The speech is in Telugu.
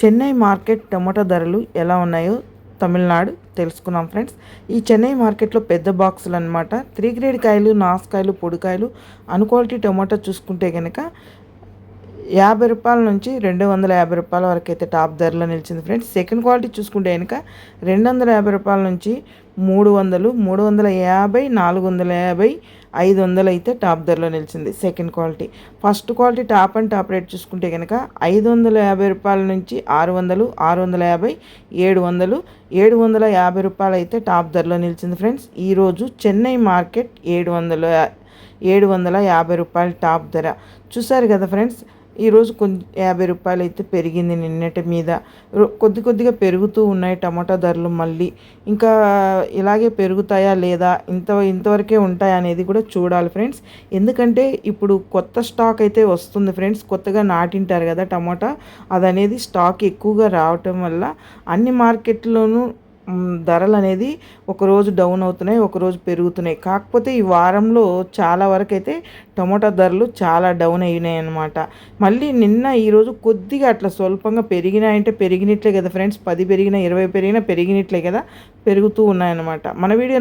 చెన్నై మార్కెట్ టమాటా ధరలు ఎలా ఉన్నాయో తమిళనాడు తెలుసుకున్నాం ఫ్రెండ్స్. ఈ చెన్నై మార్కెట్లో పెద్ద బాక్సులు అనమాట త్రీ గ్రేడ్ కాయలు నాసుకాయలు పొడికాయలు అన్క్వాలిటీ టమాటా చూసుకుంటే కనుక యాభై రూపాయల నుంచి రెండు వందల యాభై రూపాయల వరకు అయితే టాప్ ధరలో నిలిచింది ఫ్రెండ్స్. సెకండ్ క్వాలిటీ చూసుకుంటే కనుక రెండు వందల యాభై రూపాయల నుంచి మూడు వందలు మూడు వందల యాభై నాలుగు వందల యాభై ఐదు వందలు అయితే టాప్ ధరలో నిలిచింది second quality. First quality top and top rate చూసుకుంటే కనుక ఐదు వందల యాభై రూపాయల నుంచి ఆరు వందలు ఆరు వందల యాభై ఏడు వందలు ఏడు వందల యాభై రూపాయలు అయితే టాప్ ధరలో నిలిచింది ఫ్రెండ్స్. ఈరోజు చెన్నై మార్కెట్ ఏడు వందల ఏడు వందల యాభై రూపాయలు టాప్ ధర. చూసారు కదా ఫ్రెండ్స్ ఈరోజు కొంచెం యాభై రూపాయలు అయితే పెరిగింది నిన్నటి మీద. కొద్ది కొద్దిగా పెరుగుతూ ఉన్నాయి టమాటా ధరలు మళ్ళీ. ఇంకా ఇలాగే పెరుగుతాయా లేదా ఇంత ఇంతవరకే ఉంటాయా అనేది కూడా చూడాలి ఫ్రెండ్స్. ఎందుకంటే ఇప్పుడు కొత్త స్టాక్ అయితే వస్తుంది ఫ్రెండ్స్. కొత్తగా నాటింటారు కదా టమాటా. అది అనేది స్టాక్ ఎక్కువగా రావటం వల్ల అన్ని మార్కెట్లోనూ ధరలు అనేది ఒకరోజు డౌన్ అవుతున్నాయి ఒకరోజు పెరుగుతున్నాయి. కాకపోతే ఈ వారంలో చాలా వరకు అయితే టమోటా ధరలు చాలా డౌన్ అయినాయి అనమాట మళ్ళీ నిన్న ఈరోజు కొద్దిగా అట్లా స్వల్పంగా పెరిగినాయంటే పెరిగినట్లే కదా ఫ్రెండ్స్. పది పెరిగినా ఇరవై పెరిగినా పెరిగినట్లే కదా పెరుగుతూ ఉన్నాయన్నమాట. మన వీడియో